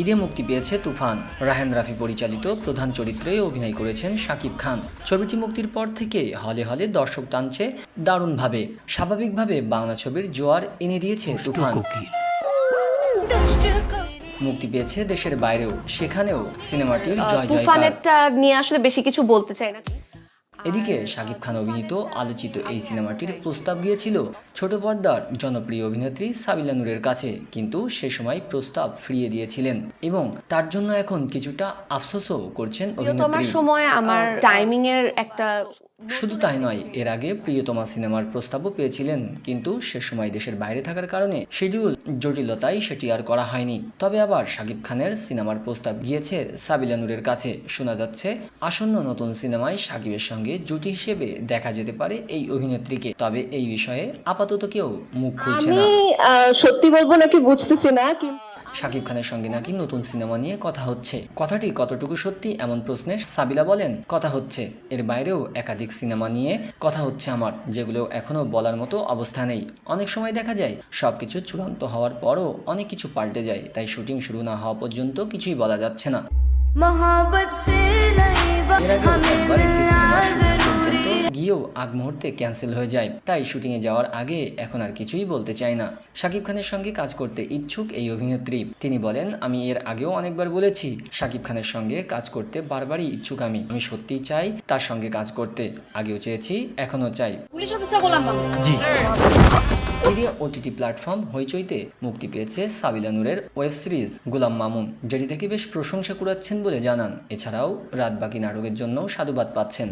ঈদে মুক্তি পেয়েছে তুফান। রাহেন রাফি পরিচালিত প্রধান চরিত্রে অভিনয় করেছেন শাকিব খান। ছবিটি মুক্তির পর থেকে হলে হলে দর্শক টানছে দারুণভাবে। স্বাভাবিকভাবে বাংলা ছবির জোয়ার এনে দিয়েছে তুফান। মুক্তি পেয়েছে দেশের বাইরেও। সেখানেও সিনেমাটির জয় তুফানেরটা নিয়ে আসলে বেশি কিছু বলতে চাই না এদিকে শাকিব খান অভিনীত আলোচিত এই সিনেমাটির প্রস্তাব গিয়েছিল ছোট পর্দার জনপ্রিয় অভিনেত্রী সাবিলা নূরের কাছে কিন্তু সে সময় প্রস্তাব ফিরিয়ে দিয়েছিলেন এবং তার জন্য এখন কিছুটা আফসোসও করছেন অভিনেত্রী। সময় আমার টাইমিং এর একটা শুধু তাই নয়, এর আগে প্রিয়তমা সিনেমার প্রস্তাবও পেয়েছিলেন, কিন্তু সে সময় দেশের বাইরে থাকার কারণে শিডিউল জটিলতায় সেটি আর করা হয়নি। তবে আবার শাকিব খানের সিনেমার প্রস্তাব গিয়েছে সাবিলা নূরের কাছে। শোনা যাচ্ছে, আসন্ন নতুন সিনেমায় শাকিবের সঙ্গে জুটি হিসেবে দেখা যেতে পারে এই অভিনেত্রীকে। তবে এই বিষয়ে আপাতত কেউ মুখ খুলছে না। সত্যি বলব নাকি বুঝতেছি না, কিন্তু শাকিব খানের সঙ্গে নাকি নতুন সিনেমা নিয়ে কথা হচ্ছে। কথাটি কতটুকু সত্যি এমন প্রশ্নে সাবিলা বলেন কথা হচ্ছে এর বাইরেও একাধিক সিনেমা নিয়ে কথা হচ্ছে আমার যেগুলো এখনও বলার মতো অবস্থা নেই। অনেক সময় দেখা যায় সবকিছু চূড়ান্ত হওয়ার পরও অনেক কিছু পাল্টে যায় তাই শুটিং শুরু না হওয়া পর্যন্ত কিছুই বলা যাচ্ছে না। মহাবত সে ভিডিও আগ মুহূর্তে ক্যান্সেল হয়ে যায় তাই শুটিংয়ে যাওয়ার আগে এখন আর কিছুই বলতে চাই না। শাকিব খানের সঙ্গে কাজ করতে ইচ্ছুক এই অভিনেত্রী। তিনি বলেন আমি এর আগেও অনেকবার বলেছি শাকিব খানের সঙ্গে কাজ করতে বারবারই ইচ্ছুক আমি। আমি সত্যি চাই তার সঙ্গে কাজ করতে। আগেও চেয়েছি এখনও চাই। ওটিটি প্ল্যাটফর্ম হইচইতে মুক্তি পেয়েছে সাবিলা নূরের ওয়েব সিরিজ গুলাম মামুন যেটি থেকে বেশ প্রশংসা কুড়াচ্ছেন বলে জানান। এছাড়াও রাত বাকি নাটকের জন্য সাধুবাদ পাচ্ছেন।